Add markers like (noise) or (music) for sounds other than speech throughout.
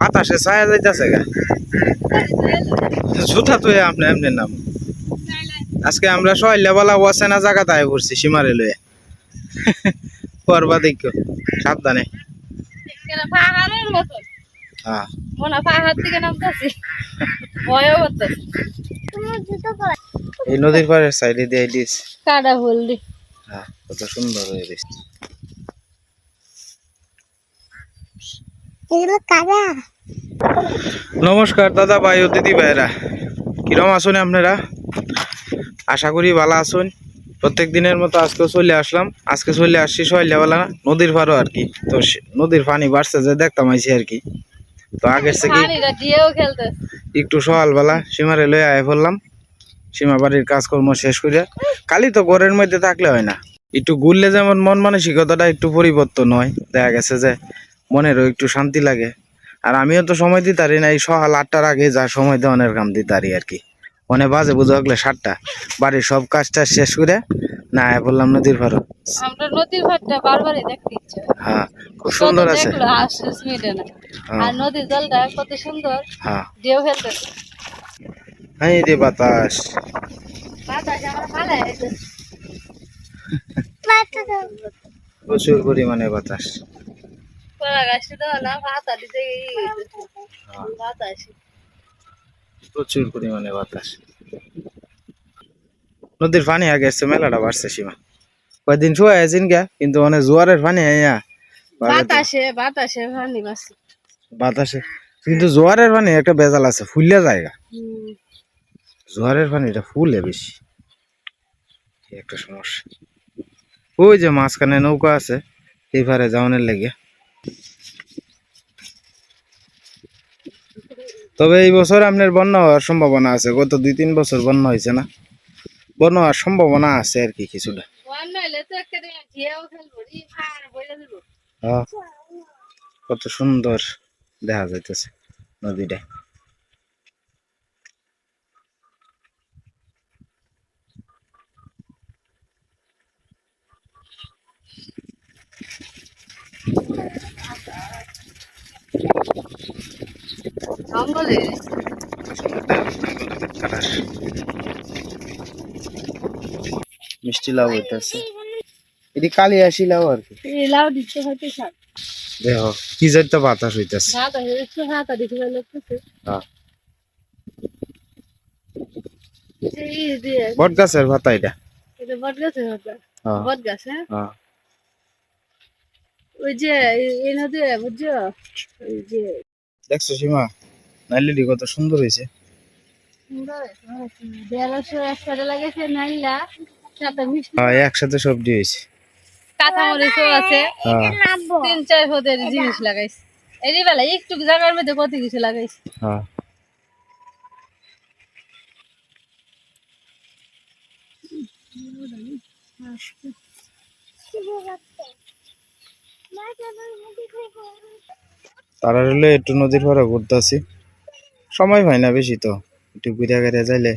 বাতাসে ছায়া যাইতেছে গা। জুতা তো আপনি এমনি নাম। আজকে আমরা সহলে বলা ওয়াসেনা জায়গাতে আয় পড়ছি সীমারে লয়ে করবা দেখো সাবধানে। হ্যাঁ। এই নদীর পাড়ের সাইডে দিয়ে দিস কাটা ফুল দি। হ্যাঁ কত সুন্দর হয়ে দিস এগুলো কাদা। নমস্কার দাদা ভাই ও দিদি ভাইরা কিরম আছেন আপনারা? আশা করি ভালো আছেন। প্রত্যেক দিনের মতো আজকে চলে আসলাম। আজকে চলে আসছি সহলিয়াবেলা নদীর পাড়ও আর কি। তো নদীর পানি বাড়ছে যে দেখতাম আইছি আর কি। তো আগের থেকে একটু সকালবেলা সীমারে লয়ে আয় পড়লাম। সীমা বাড়ির কাজকর্ম শেষ করে কালি তো ঘরের মধ্যে থাকলে হয় না। একটু ঘুরলে যেমন মন মানসিকতাটা একটু পরিবর্তন হয়। দেখা গেছে যে মনেরও একটু শান্তি লাগে। আর আমিও তো সময় দিতে পারি না এই সকাল আটটার আগে যা সময় দেওয়ানের কাম দিতে পারি আর কি। অনেক বাজে বুঝে হকলে সাতটা। বাড়ির সব কাজটা শেষ করে না পড়লাম নদীর পাড়ও আমরা নদীর ঘাটটা বারবারই দেখতে ইচ্ছে হ্যাঁ খুব সুন্দর আছে। হ্যাঁ। আর নদীর জলটা কত সুন্দর। হ্যাঁ। ঢেউ খেলতেছে হ্যাঁ রে বাতাস। প্রচুর পরিমাণে বাতাস। প্রচুর পরিমাণে বাতাস। নদীর পানি আগে এসছে মেলাটা বাড়ছে সীমা। কয়েকদিন শুয়ে আছেন গা কিন্তু অনেক জোয়ারের পানি আইয়া বাতাসে বাতাসে পানি বাসছে বাতাসে। কিন্তু জোয়ারের পানি একটা বেজাল আছে ফুললে জায়গা। জোয়ারের পানি পানিটা ফুলে বেশি। একটা সমস্যা। ওই যে মাঝখানে নৌকা আছে এই পারে যাওয়ানের লেগে। তবে এই বছর আপনার বন্যা হওয়ার সম্ভাবনা আছে। গত দুই তিন বছর বন্যা হয়েছে না। বন্যা হওয়ার সম্ভাবনা আছে আর কি কিছুটা। কত সুন্দর দেখা যাইতেছে নদীটা। জঙ্গলে? মিষ্টি লাউ হইতেছে। এটি কালি আসি লাউ আর কি। এই লাউ দিচ্ছে হয়তো সব দেহ কি যাইতে বাতাস হইতেছে। দিতে হ্যাঁ এই দিয়ে বট গাছের ভাতা এটা। এটা বট ভাতা হ্যাঁ। বট গাছ হ্যাঁ? হ্যাঁ। ওই যে এই- এই নদী বুঝছ? ওই যে দেখছ সীমা? নাইলে কত সুন্দর হয়েছে। একসাথে হ্যাঁ একসাথে সবজি হয়েছে। কাঁচামরিচও আছে। হ্যাঁ। তিন চার পদের জিনিস লাগাইছে। এরই বেলা একটু জায়গার মধ্যে কত কিছু লাগাইছে। হ্যাঁ। তারা হলে একটু নদীর পরে পাড়ে ঘুরতেছি। সময় পাই না বেশি তো। একটু ঘুরে ঘুরে যাইলে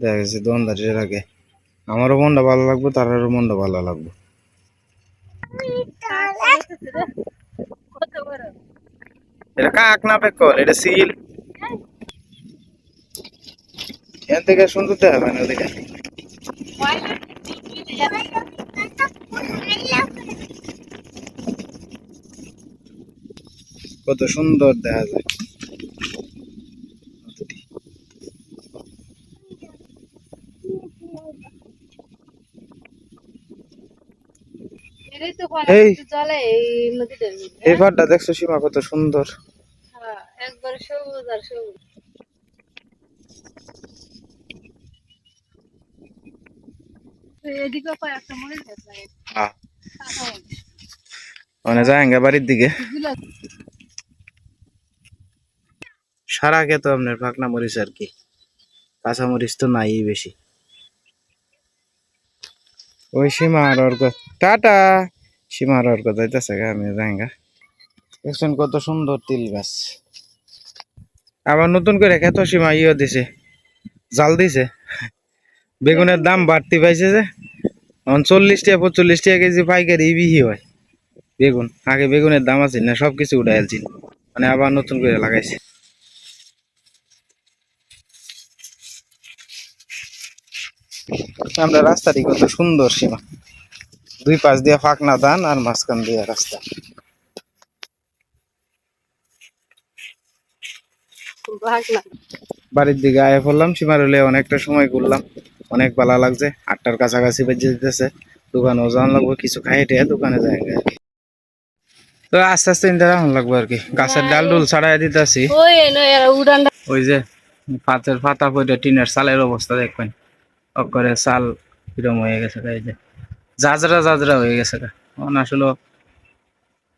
দেখা গেছে দোকানদারের আগে। আমারও মনটা ভালো লাগবে, তারারও মনটা ভালো লাগবে। এটা না সুন্দর দেখা যায় নদীটা কত সুন্দর দেখা যায়। এই। দেখছ সীমা কত সুন্দর। হ্যাঁ একবার সবুজ আর সবুজ। মানে যায়গা বাড়ির দিকে। সারা কে তো আপনার পাকনা মরিচ আর কি। কাঁচা মরিচ তো নাই বেশি। ওই সীমা আর অর্ক টাটা! সীমা আর অর্ক যাইতেছে আমি যাইগা দেখছেন কত সুন্দর তিল গাছ। আবার নতুন করে খেত সীমা ইয়ে দিছে। জাল দিছে। বেগুনের দাম বাড়তি পাইছে যে। চল্লিশ টাকা পঁচল্লিশ টাকা কেজি পাইকারি বিহি হয়। বেগুন, আগে বেগুনের দাম আছে না সব কিছু মানে আবার নতুন করে লাগাইছে। আমরা রাস্তাটি কত সুন্দর সীমা। দুই পাশ দিয়ে ফাঁকনা দান আর মাঝখান দিয়ে রাস্তা। বাড়ির দিকে আয় পড়লাম সীমার হলে অনেকটা সময় ঘুরলাম। অনেক ভালো লাগছে আটটার কাছাকাছি বেজে যেতেছে। দোকানে যাওয়ান লাগবে কিছু খাই টেয়ে দোকানে যাই তো আস্তে আস্তে ইন্টার এখন লাগবে আর কি। গাছের ডাল ডুল ছাড়াই দিতেছি। ওই যে পাতের পাতা পড়ে টিনের চালের অবস্থা দেখবেন। অকরে চাল কিরম হয়ে গেছে এই যে। জাজরা জাজরা হয়ে গেছে এখন আসলে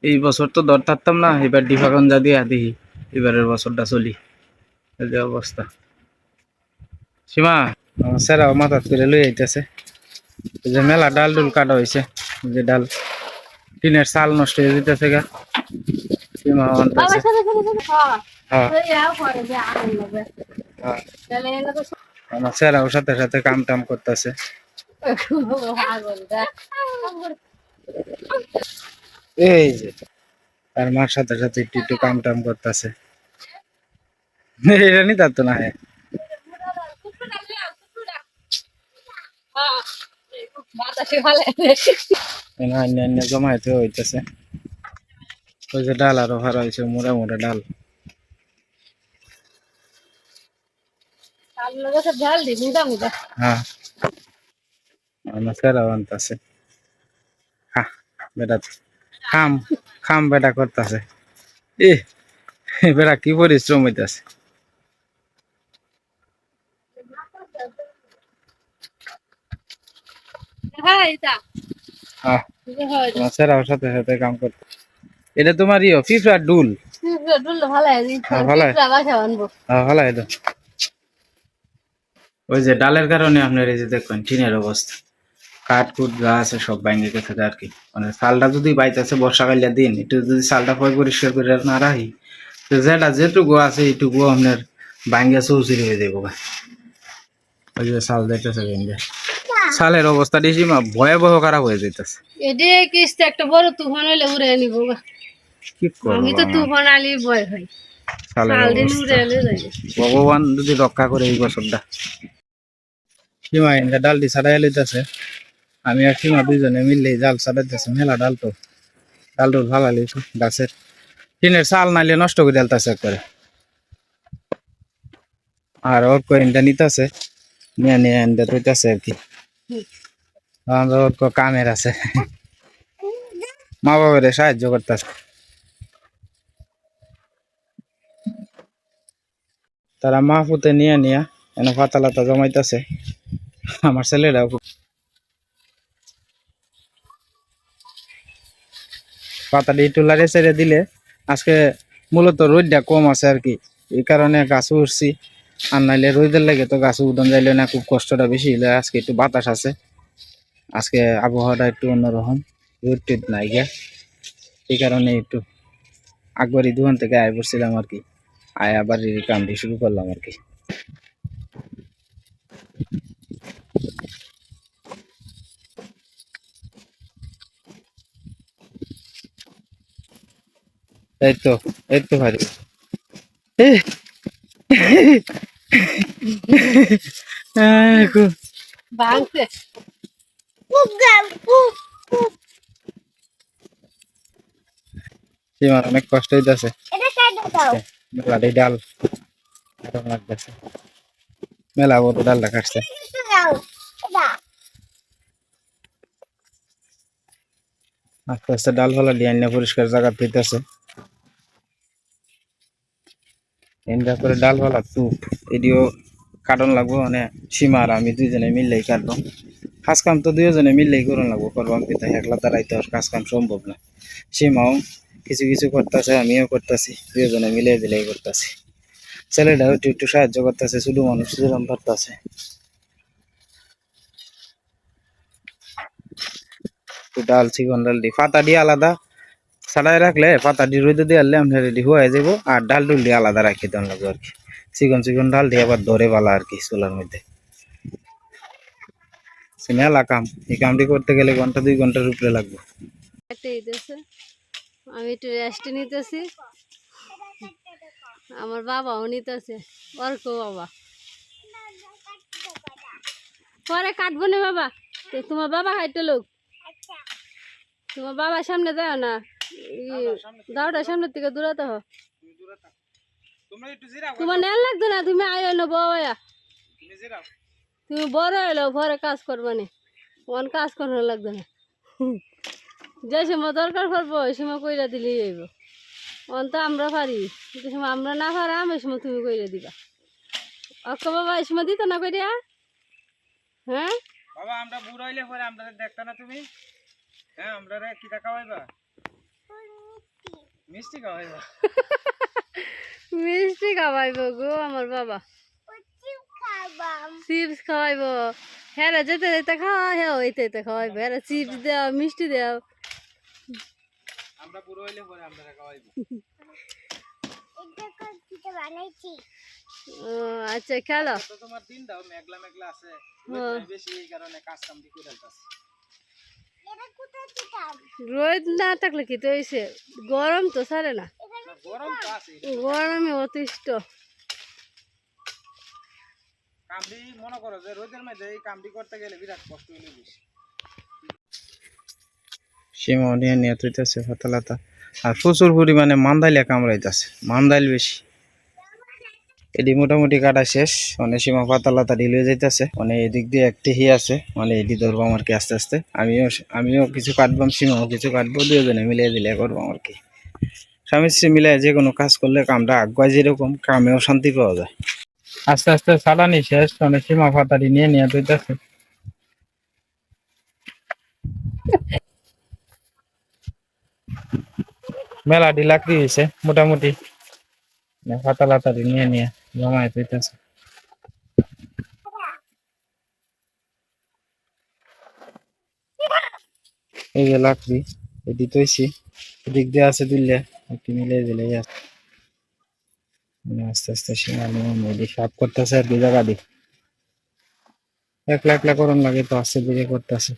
এই বছর তো দর থাকতাম না এবার ডিফাগঞ্জা দিয়া দেখি এবারের বছরটা চলি। যে অবস্থা। সীমা আমার স্যারাও মাথাত করে লই আইতেছে যে মেলা ডাল ডুল কাটা হয়েছে যে ডাল। টিনের চাল নষ্ট হয়ে যেতেছে গা। সীমা হ্যাঁ। আমার স্যারাও সাথে সাথে কাম টাম করতেছে। এই যে, তার মার সাথে সাথে একটু একটু কাম টাম করতেছে। এটা নি। তার তো না হয় জমাইতে হইতেছে। ওই যে ডাল আরও ভালো হয়েছে মোটা মোটা ডাল। হ্যাঁ। আমার স্যারাও আনতেছে বেটা খাম খাম বেটা করতেছে। এ বেটা কি পরিশ্রম হইতাছে। হ্যাঁ এটা সাথে সাথে কাম করতে। এটা তোমার ইয়ে ফিফার ডুল ভালো ভালো ভালো ওই যে ডালের কারণে আপনার এই যে দেখবেন টিনের অবস্থা। কাঠ কুট গাছ সব ভাঙে গেছে আর কি? মানে সালটা যদি বাইতেছে বর্ষাকালিয়া দিন একটু যদি সালটা পয় পরিষ্কার করে না রাখি তো যেটা যেটুকু আছে এইটুকু আপনার ভাঙ্গে চৌচির হয়ে গা। ওই যে সাল দেখতেছে ভেঙে। সালের অবস্থা দেখি মা ভয়াবহ খারাপ হয়ে যেতেছে এটি কিস্তি একটা বড় তুফান হইলে উড়ে নিব কি করব আমি তো তুফান আলি ভয় হয় ভগবান যদি রক্ষা করে এই বছরটা। সীমা ইন্দা ডালটি ছাড়াই লইতেছে আমি আর সীমা দুইজনে মিললেই জাল ছাড়াইতেছে মেলা ডাল তো ডাল গাছের টিনের চাল নাইলে নষ্ট করে ডালতেছে একবারে আর ওর কয়েনটা নিতেছে নিয়ে নিয়ে এনতে তৈতেছে আর কি। ওর কামের আছে। মা বাবার সাহায্য করতেছে তারা মাহফুতে নিয়ে নিয়ে এনে পাতা লাতা জমাইতেছে আমার ছেলেরাও পাতাটি লাড়ে ছেড়ে দিলে আজকে মূলত রোদটা কম আছে আর কি। এই কারণে গাছ উঠছি। আর নাইলে রোদের লাগে তো গাছ উঠন যাইলে না খুব কষ্টটা বেশি হলে আজকে একটু বাতাস আছে। আজকে আবহাওয়াটা একটু অন্যরকম। রোদ টোদ নাই গিয়া এই কারণে একটু আকবরী দোকান থেকে আয় পড়ছিলাম আর কি। আয় আবার কামটি শুরু করলাম আর কি। এই তো এই তো ভারি ভাঙছে অনেক কষ্ট হইতেছে। ডাল। লাগতেছে। মেলা বড় ডালটা কাটছে আস্তে আস্তে ডাল ফালা দিয়ে আনিয়ে পরিষ্কার জায়গা পেতেছে এনটা করে ডাল ফালা তুপ এটিও কাটন লাগবো মানে সীমা আর আমি দুইজনে মিললেই কাটবো। কাজ কাম তো দুইজনে মিললেই করুন লাগবো করবাম পিতা একলা তারাই তো কাজ কাম সম্ভব না। সীমাও কিছু কিছু করতেছে, আমিও করতেছি দুজনে মিলে দিলেই করতেছি। ছেলেটাও একটু একটু সাহায্য করতেছে, শুধু মানুষ যেরকম পারতেছে। একটু ডাল, চিকন ডাল দি পাতা দিয়ে আলাদা। ছাড়াই রাখলে পাতা দিয়ে রোদে দিয়ে আনলে আপনার রেডি হয়ে যাব। আর ডাল ডুল দিয়ে আলাদা রাখি দেন লাগবে আর কি চিকন চিকন ডাল দিয়ে আবার ধরে বালা আর কি চুলার মধ্যে। মেলা কাম। এই কামটি করতে গেলে ঘণ্টা দুই ঘণ্টার উপরে লাগবে। আমি একটু রেস্ট নিতেছি। আমার বাবাও নিতেছে অর্ক বাবা। পরে কাটবো না বাবা। তোমার বাবা খাইতে লোক। তোমার বাবার সামনে যাও না দাওটার সামনের থেকে দূরাতে হো তোমরা নেল লাগতো না, তুমি আয়ো না বাবা তুমি বড় হইল ঘরে কাজ করবা নি ওন কাজ করানো লাগবে না। যে সময় দরকার পড়ব, ওই সময় কইরা দিলেই হইব। অন তো আমরা পারি। যে সময় আমরা না পারাম ওই সময় তুমি কইরা দিবা। অক্ক বাবা এই সময় দিত না কইরা? হ্যাঁ? বাবা আমরা বুড়ো হইলে পরে আমরা দেখতো না তুমি? হ্যাঁ আমরা রে কিটা খাওয়াইবা? মিষ্টি খাওয়াইবা? (laughs) মিষ্টি খাওয়াইব গো আমার বাবা। চিপস খাওয়াইব। হ্যাঁ যেতে যেতে খাওয়া হ্যাঁ ওইতে খাওয়াইব। হ্যাঁ চিপস দাও মিষ্টি দাও। আমরা বুড়ো হইলে পরে আমরা খাওয়াইবো। ও আচ্ছা খেলো। তো তোমার দিন দাও মেঘলা মেঘলা আছে। হ্যাঁ। বেশি এই কারণে কাজ কাম দিয়ে করে রোদ না থাকলে কি তো হয়েছে গরম তো সারে না। গরম অতিষ্ঠ। কামড়ি মনে করো যে রোদের মধ্যে এই কামড়ি করতে গেলে বিরাট কষ্ট হইলে বেশি। সীমা নিয়ে নিয়ে পাতালাতা আর প্রচুর পরিমাণে মান্দাইলে কামড়াইতেছে, মান্দাইল বেশি। এটি মোটামুটি কাটা শেষ মানে সীমা পাতালাতা ঢিল হয়ে যাইতেছে মানে এদিক দিয়ে একটি হি আছে মানে এটি ধরবো আমার কি আস্তে আস্তে। আমিও আমিও কিছু কাটবাম সীমাও কিছু কাটবো দুজনে মিলিয়ে দিলে করব আমার কি স্বামী স্ত্রী মিলে যে কোনো কাজ করলে কামটা আগুয়ায় যেরকম, কামেও শান্তি পাওয়া যায়। আস্তে আস্তে চালানি শেষ মানে সীমা পাতারি নিয়ে নিয়ে তুইতেছে মেলা ডিলাকড়ি হয়েছে মোটামুটি। পাতা লাতারি নিয়ে নিয়ে জমায় তুইতেছে এই যে লাকড়ি এটি তৈছি এদিক দিয়ে আছে দিলে একটু মিলে দিলে আস্তে আস্তে নিয়ে নদী সাফ করতেছে আর কি জায়গা দি একলা একলা করন লাগে তো, আস্তে দিকে করতেছে।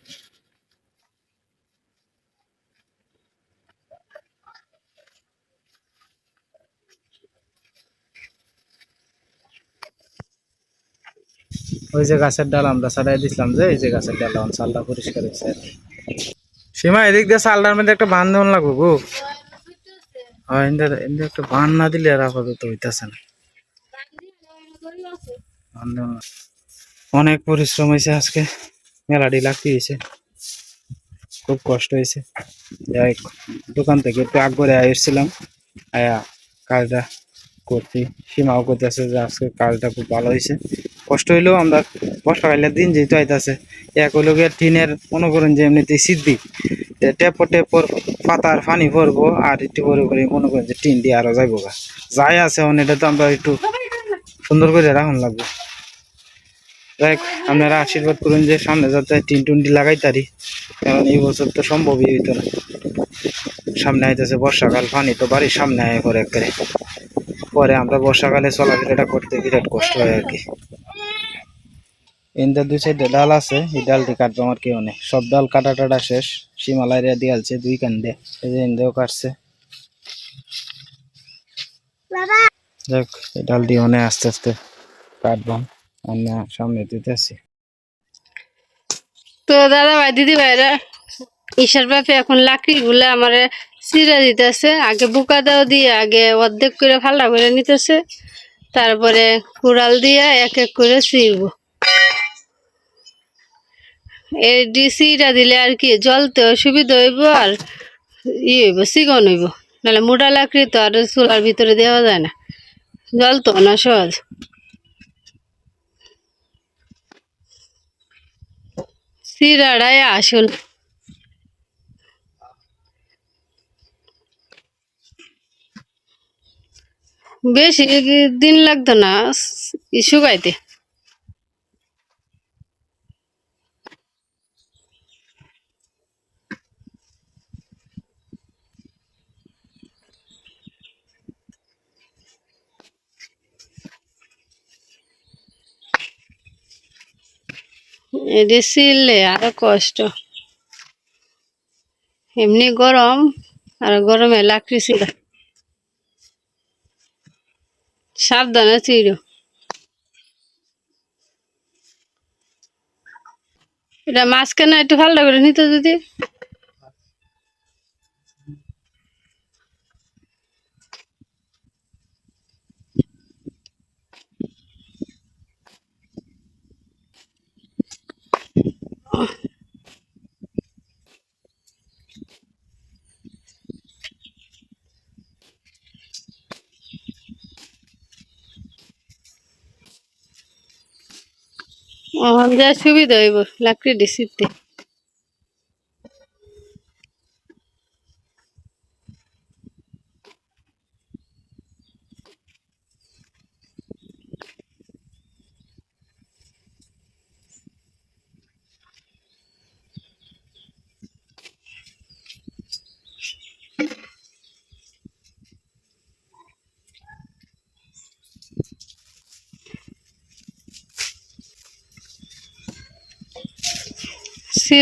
ওই যে গাছের ডাল আমরা ছাড়াই দিছিলাম যে, এই যে গাছের ডাল চালটা পরিষ্কার হয়েছে। সীমা, এদিক দিয়ে চালটার মধ্যে একটা বান দেওয়ান লাগবো গো। হয় একটা বান না দিলে আর আপাতত হইতাছে না। অনেক পরিশ্রম হয়েছে আজকে। মেলাটি লাগতে হয়েছে। খুব কষ্ট হয়েছে। দোকান থেকে একটু আগ করে এসেছিলাম। আয়া কাজটা করছি, সীমাও করতেছে যে আজকে কাজটা খুব ভালো হয়েছে। কষ্ট হইলেও আমরা বর্ষাকালের দিন যেহেতু আইতাছে, এক হইল গিয়ে টিনের মনে করেন যে এমনিতে সিদ্ধি টেপর টেপর পাতার পানি ভরবো আর একটু করে করে মনে করেন যে টিন দিয়ে আরও যাইবো গা। যাই আছে এখন, এটা তো আমরা একটু সুন্দর করে রাখুন লাগবে। যাই আপনারা আশীর্বাদ করুন যে সামনে যাতে টিন টুনটি লাগাই তারি কারণ এই বছর তো সম্ভবই হইতো না। সামনে আইতেছে বর্ষাকাল, পানি তো বাড়ির সামনে আয় করে একবারে। পরে আমরা বর্ষাকালে চলাফেরাটা করতে বিরাট কষ্ট হয় আর কি। এনদের দুই সাইডে ডাল আছে এই ডালটি কাটবো আমার কেউ নেই। সব ডাল কাটা টাটা শেষ সীমালাইরা দিয়ালছে দুই কান্দে। এই যে এনদেও কাটছে। যাক এই ডালটি অনেক আস্তে আস্তে কাটবাম অন্য সামনে দিতেছি তো দাদা ভাই দিদি ভাইরা ঈশার বাপে এখন লাকড়ি গুলা আমার চিরা দিতেছে, আগে বুকা দাও দিয়ে আগে অর্ধেক করে ফাল্লা করে নিতেছে, তারপরে কুড়াল দিয়ে এক এক করে চিরব এই চিরা দিলে আর কি জলতে সুবিধা হইব আর ই হইব, চিকন হইব, নাহলে মোটা লাকড়ি তো আর চুলার ভিতরে দেওয়া যায় না জল তো না সহজ। চিরাটাই আসল। বেশি দিন লাগতো না? শুকাইতে। এটি ছিলে আরও কষ্ট। এমনি গরম, আর গরমে লাকড়ি ছিল। সাবধানে চিরো। এটা মাঝখানে একটু ফালটা করে নিত যদি। ওখান সুবিধা হইব লাকড়ি ডিসিতে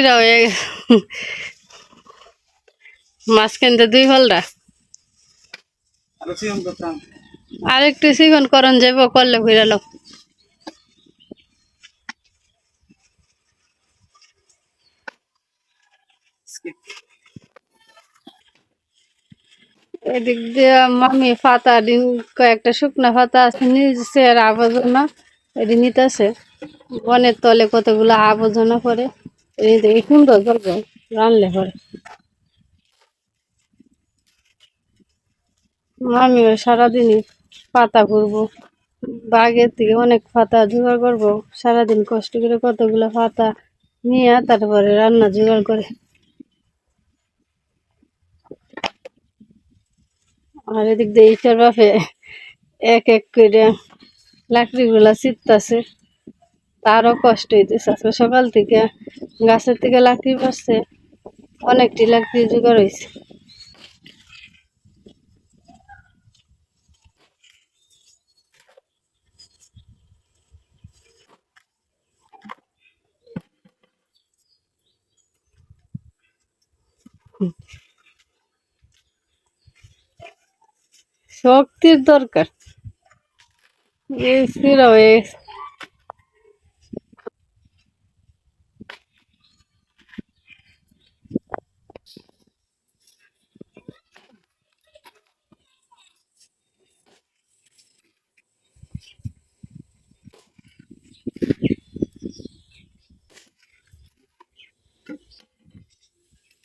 সিরা হয়ে গেছে মাঝখান দুই ফলটা আরও একটু সিগন করন যাব করলে ঘুরালো এদিক দিয়ে মামি ফাতা দিন কয়েকটা শুকনা ফাতা আছে, নিচে আর আবর্জনা এটি নিতেছে। বনের তলে কতগুলো আবর্জনা পরে এই দেখি সুন্দর করব রানলে পরে আমিও সারাদিনই পাতা ঘুরবো বাগের থেকে অনেক পাতা জোগাড় করব। সারাদিন কষ্ট করে কতগুলো পাতা নিয়ে তারপরে রান্না জোগাড় করে। আর এদিক দিয়ে ইটার বাপে এক এক করে লাকড়িগুলা চিত্তাছে তারও কষ্ট হইতেছে। আজকে সকাল থেকে গাছের থেকে লাকড়ি পাচ্ছে অনেকটি লাকড়ি জোগাড় হয়েছে শক্তির দরকার। এই স্থির হয়ে গেছে।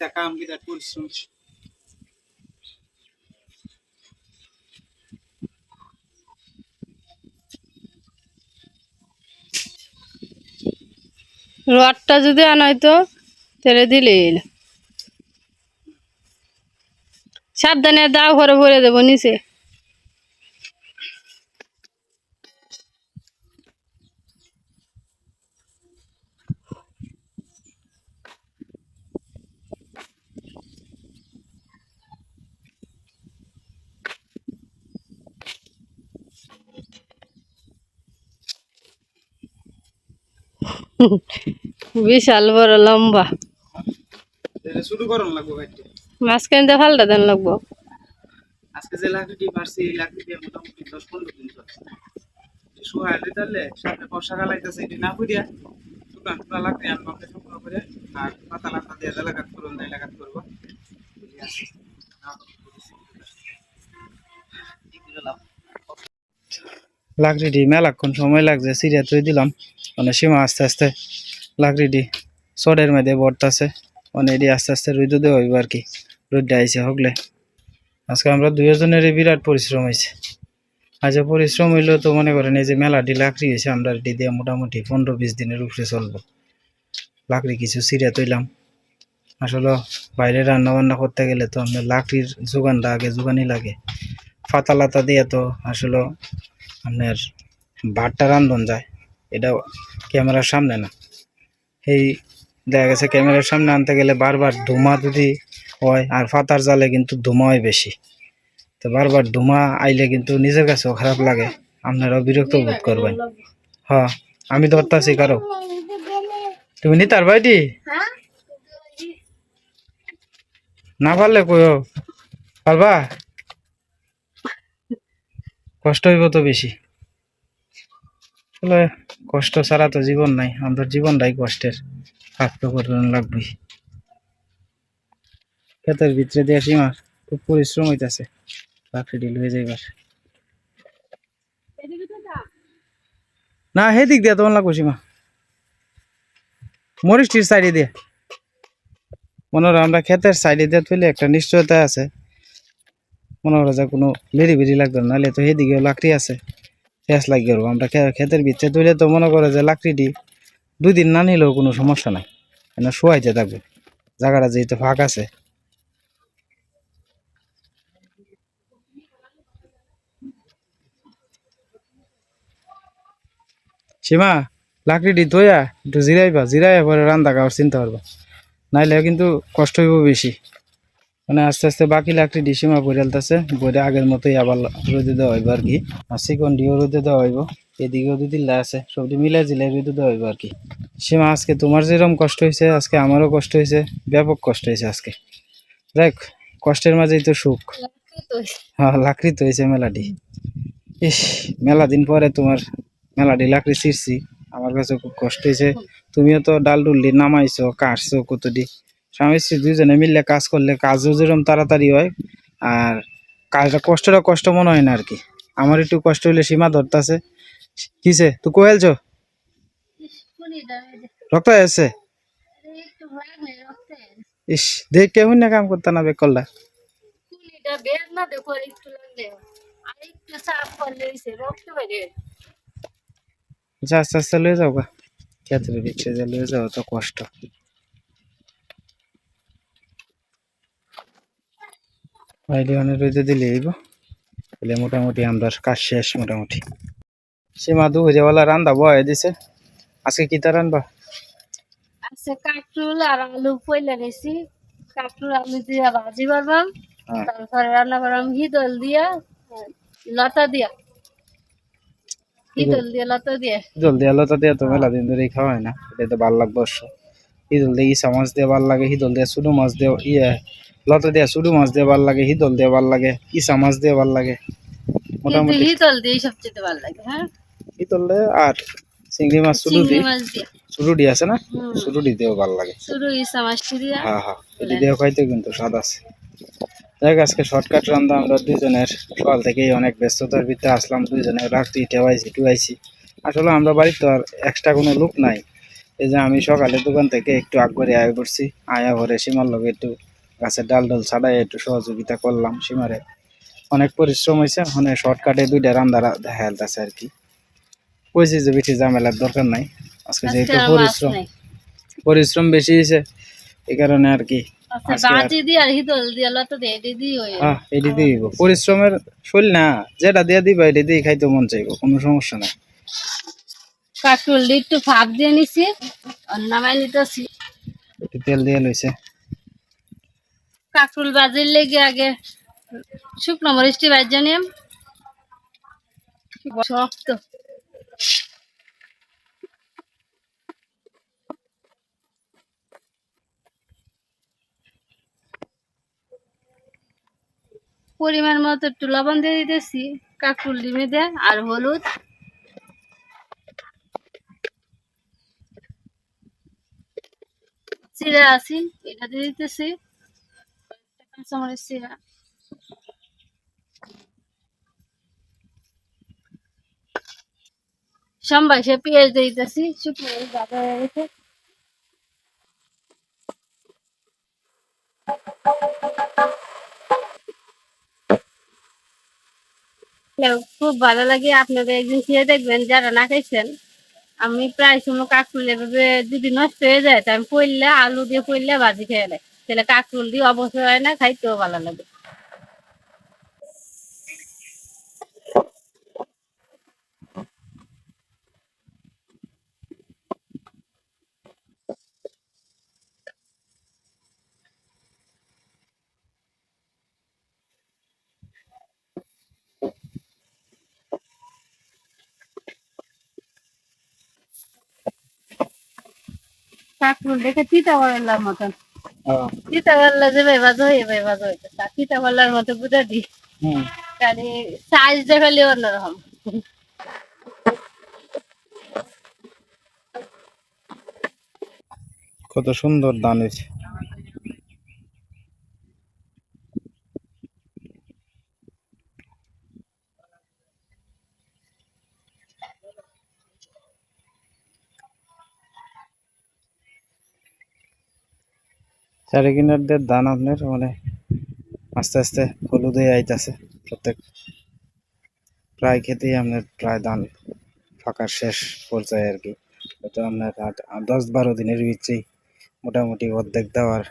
তা কাম বিরাট পরিশ্রম রডটা যদি আনা হয়তো তেলে দিলে সাবধানে দাও ঘরে ভরে দেবো নিচে। বিশাল বড় লম্বা। এটা শুরু করুন লাগবো ভাইটি মাঝখান দিয়ে ফালটা দেন লাগবো। আজকে যে লাকড়িটি পারছি এই লাকড়ি মোটামুটি দশ পনেরো দিন চলছে। সুহায় দিতে সামনে বর্ষাকাল আইতেছে এটি না করিয়া শুকান। শুকনা লাকড়ি আনব শুকনো করে আর পাতা লাতা দিয়ে এলাকাত করুন এলাকাত করব। লাকড়িটি মেলাক্ষণ সময় লাগছে সিরিয়া তুই দিলাম। মানে সীমা আস্তে আস্তে লাকড়িটি চটের মধ্যে বর্তাছে। মানে এটি আস্তে আস্তে রুই দিতে হইব আর কি। রোদটা আইসে হগলে। আজকে আমরা দুজনেরই বিরাট পরিশ্রম হয়েছে আজ পরিশ্রম হইলেও তো মনে করেন এই যে মেলাটি লাকড়ি হয়েছে আমরা এটি দিয়ে মোটামুটি পনেরো বিশ দিনের উপরে চলবো। লাকড়ি কিছু সিরিয়া তুইলাম। আসলে বাইরে রান্না বান্না করতে গেলে তো আপনার লাকড়ির যোগানটা আগে যোগানই লাগে। পাতা লাতা দিয়ে তো আসলে আপনার ভাতটা রান্ধন যায়। এটা ক্যামেরার সামনে না। এই দেখা গেছে ক্যামেরার সামনে আনতে গেলে বারবার ধুমা যদি হয় আর ফাতার জালে কিন্তু ধুমা হয় বেশি। তো বারবার ধুমা আইলে কিন্তু নিজের কাছেও খারাপ লাগে, আপনারাও বিরক্ত বোধ করবেন। হ্যাঁ আমি ধরতাছি কারও। তুমি নিতার বাইটি না পারলে কইও। পারবা? কষ্ট হইব তো বেশি। আসলে কষ্ট ছাড়া তো জীবন নাই, আমাদের জীবনটাই কষ্টের। তো করতে লাগবেই। ক্ষেতের ভিতরে দিয়ে সীমা খুব পরিশ্রম হইতাছে লাকড়ি ডিল হয়ে যাইবার। না, হেদিক দিয়া তোমার লাগবো সীমা। মরিচটির সাইডে দিয়ে। মনে হয় আমরা ক্ষেতের সাইডে দিয়ে তুলে একটা নিশ্চয়তা আছে। মনে হয় যে কোনো লেরি বেরি লাগবে নাহলে তো সেদিকেও লাকড়ি আছে। শেষ লাগবে আর আমরা ক্ষেতের ভিতরে তুলে তো মনে করে যে লাকড়িটি দুই দিন না নিলেও কোনো সমস্যা নাই। কেন শোয়াইতে থাকবে। জায়গাটা যেহেতু ফাঁক আছে। সীমা, লাকড়িটি ধোয়া একটু জিরাইবা। জিরাইয়া পরে রান্না খাওয়ার চিন্তা করবা। নাইলে কিন্তু কষ্ট হইব বেশি। মানে আস্তে আস্তে বাকি লাকড়ি সীমা বইরালতেছে বইরে আগের মতোই আবার রোদে দেওয়া হইব আর কি। আর চিকন ডিও রোদে দেওয়া হইব এদিকেও দুই দিল্লা আছে সবটি মিলাই জিলাই রোদে দেওয়া হইব আর কি। সীমা আজকে তোমার যেরকম কষ্ট হয়েছে আজকে আমারও কষ্ট হয়েছে ব্যাপক কষ্ট হয়েছে আজকে। দেখ কষ্টের মাঝেই তো সুখ। হ্যাঁ লাকড়ি তো হয়েছে মেলাটি। ইস মেলা দিন পরে তোমার মেলাটি লাকড়ি ছিঁড়ছি। আমার কাছে খুব কষ্ট হয়েছে তুমিও তো ডাল ডুল্লি নামাইছো কাটছো কতটি। স্বামী স্ত্রী দুজনে মিললে কাজ করলে কাজও যেরকম তাড়াতাড়ি হয়, আর কাজটা কষ্টটা কষ্ট মনে হয় না আর কি। আমার একটু কষ্ট হইলে সীমা ধরতাছে। কিসে তুই কোয়েলছো রক্ত আছে ইস, দেখ কেমন না কাম করতে না বেক করলা। আচ্ছা আস্তে আস্তে লয়ে যাও গা। ক্ষেত্রে দিচ্ছে যে লয়ে যাও তো কষ্ট। ভাইলি অনেক রইতে দিলে এইব। তাহলে মোটামুটি আমরা কাজ শেষ মোটামুটি। সীমা দু হজেওয়ালা রান্দা বয়ে দিছে। আজকে কি তা রানবা আচ্ছা কাঁকরুল আর আলু পয়লা নিছি। কাঁকরুল আলু দিয়া ভাজি করবাম হ্যাঁ। তারপরে রান্না করবাম হিদল দিয়া লতা দিয়া। হিদল দিয়া লতা দিয়া। জলদি আলো তো দিয়ে তো মেলা দিন ধরেই খাওয়া হয় না। এটা তো ভালো লাগবে অবশ্য। হিদল দিয়ে ইসা মাছ দিয়ে ভালো লাগে হিদল দিয়ে শুধু মাছ দিয়ে ইয়ে লতা দিয়ে সুডু মাছ দিয়ে ভালো লাগে হিদল দিয়ে ভালো লাগে ইসা মাছ দিয়ে ভালো লাগে মোটামুটি। হিদল দিয়ে সবচেয়ে ভালো লাগে হ্যাঁ? হিদল দিয়ে আর চিংড়ি মাছ সুডু চিংড়ি দি মাছ দিয়া। আছে না? সুডুডি দিয়েও ভালো লাগে। শুরু ইসা মাছটি দিয়া হ্যাঁ হ্যাঁ এটি দিয়েও খাইতে কিন্তু স্বাদ আছে। দেখ আজকে শর্টকাট রান্না আমরা দুইজনের সকাল থেকেই অনেক ব্যস্ততার ভিতরে আসলাম দুইজনে রাত্রি টেওয়াইছি টুয়াইছি আসলে আমরা বাড়িতে তো আর এক্সট্রা কোনো লোক নাই। এই যে আমি সকালে দোকান থেকে একটু আগ করে আয় করছি আয়া ভরে সীমার লোক একটু গাছের ডাল ডাল ছাড়াই একটু সহযোগিতা করলাম সীমারে। অনেক পরিশ্রম হয়েছে মানে শর্টকাটে দুইটা রান্না দেখা যাচ্ছে আর কি। কইছি যে বেশি ঝামেলার দরকার নাই। আজকে যেহেতু পরিশ্রম পরিশ্রম বেশি হয়েছে এই কারণে আর কি। আচ্ছা পরিশ্রমের শৈল না যেটা দিয়ে দিবা এটি দিয়ে খাইতে মন চাইব কোনো সমস্যা নাই। দিয়ে একটু ফাঁক দিয়ে নিছি আর নামাই নিতেছি। একটু তেল দিয়ে লইছে। কাঁকরুল বাজির লেগে আগে শুকনো মরিচটি বাজিয়ে নিলাম শক্ত। পরিমাণ মতো একটু লবণ দিয়ে দিতেছি, কাঁকরুল ডিমে দিয়ে আর হলুদ। চিরা আছি, এটা দিয়ে দিতেছি। কাঁচামরিচ চিরা সম্বাই সে পেঁয়াজ দিতেছি শুকনো মরিচ বাটা হয়ে গেছে। খুব ভালো লাগে আপনাদের একদিন খেয়ে দেখবেন, যারা না খাইছেন আমি প্রায় সময় কাঁকরুল এভাবে যদি নষ্ট হয়ে যায় তো আমি পড়লে আলু দিয়ে পড়লে ভাজি খেয়ে নেয়। তাহলে কাঁকরুল দিয়ে অবশ্যই হয় না খাইতেও ভালো লাগে। কাঁকরুল দেখে তিতা করলার মতন। হ্যাঁ, পাল্লা যে ভাই ভাজা হয়ে ভাজা হইতে তিতা করলার মতো বুঝা দি। কারণ সাইজ দেখালে অন্যরকম। কত সুন্দর হয়েছে চারি কিনার দিয়ে ধান আপনার মানে আস্তে আস্তে হলুদ হয়ে আইতেছে প্রত্যেক। প্রায় খেতেই আপনার প্রায় দান ফাঁকার শেষ পর্যায়ে আর কি। হয়তো আপনার দশ বারো দিনের ভিতরেই মোটামুটি অর্ধেক দেওয়ার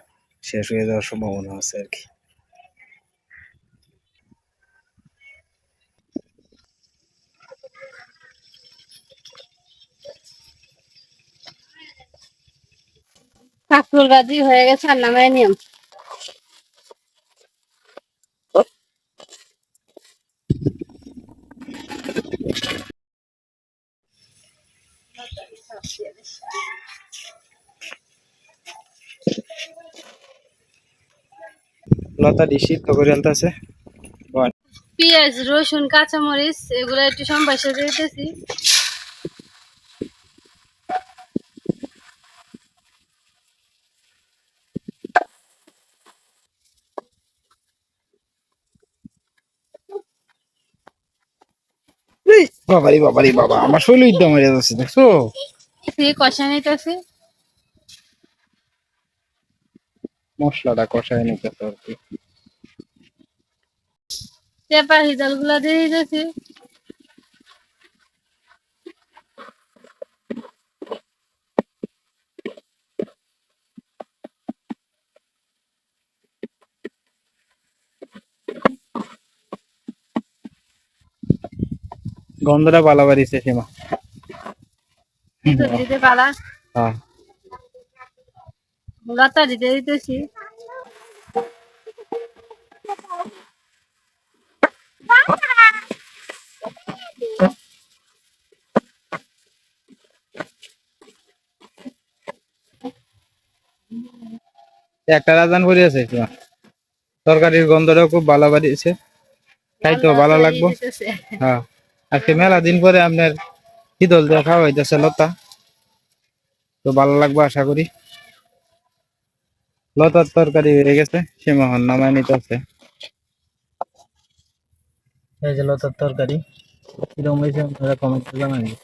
শেষ হয়ে যাওয়ার সম্ভাবনা আছে আর কি। কাকুর গাজি হয়ে গেছে আর নামাই নিয়ম। লতা ডিসি আনতেছে পেঁয়াজ রসুন কাঁচামরিচ এগুলো একটু সম্বাসে দিতেছি। বাবারি বাবারে বাবা আমার শৈল ইদ্যা মারিয়া যাচ্ছে দেখছ? কষা নিতেছি? মশলাটা কষায় নিতে আর কি চেপা হিজালগুলা দিয়ে দিতেছি। গন্ধটা ভালো বাড়িছে সীমা। দিতে পালা। হ্যাঁ। লতা দিতে দিতেছি। একটা রাজান পড়িয়েছে সীমা। তরকারির গন্ধটাও খুব ভালো বাড়িছে। খাইতেও ভালো লাগবো। হ্যাঁ। আজকে মেলা দিন পরে আপনার শীতল দেখা হইতেছে লতা। তো ভালো লাগবে আশা করি। লতার তরকারি হয়ে গেছে সীমাহন নামায় নিতেছে। এই যে লতার তরকারি কীরকম হয়েছে আপনারা কমেন্টে জানাবেন।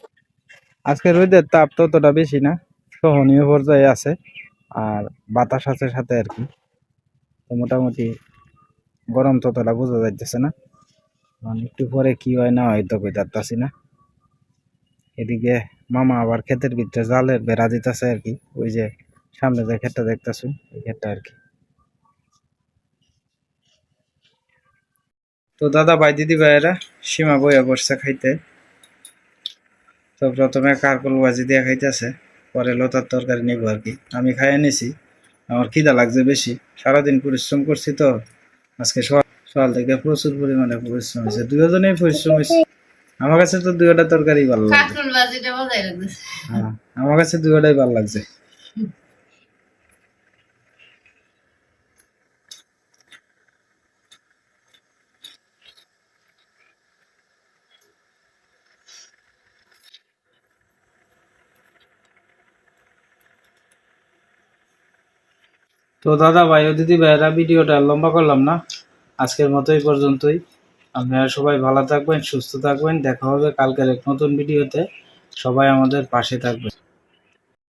আজকে রোদের তাপ ততটা বেশি না সহনীয় পর্যায়ে আছে আর বাতাস আছে সাথে আর কি। তো মোটামুটি গরম ততটা বোঝা যাইতেছে না। একটু পরে কি হয় না হয় তো কই না। এদিকে মামা আবার ক্ষেতের ভিতরে জালের বেড়া দিতেছে আর কি, ওই যে সামনে যে ক্ষেতটা দেখতেছি ওই ক্ষেতটা আর কি। তো দাদা ভাই, দিদি ভাইয়েরা, সীমা বইয়া বসছে খাইতে। তো প্রথমে কারকল ভাজি দিয়ে খাইতেছে, পরে লতার তরকারি নিব আর কি। আমি খাইয়ে নিছি, আমার খিদা লাগছে বেশি, সারাদিন পরিশ্রম করছি তো, আজকে সকাল সকাল থেকে প্রচুর পরিমাণে পরিশ্রম হয়েছে। দুজনেই পরিশ্রম হয়েছে। আমার কাছে তো দুইটা তরকারি ভালো লাগছে হ্যাঁ, আমার কাছে দুইটাই ভালো লাগছে। তো দাদা ভাই ও দিদি ভাইয়েরা ভিডিওটা লম্বা করলাম না? আজকের মতো এই পর্যন্তই। আপনারা সবাই ভালো থাকবেন, সুস্থ থাকবেন। দেখা হবে কালকের এক নতুন ভিডিওতে। সবাই আমাদের পাশে থাকবেন।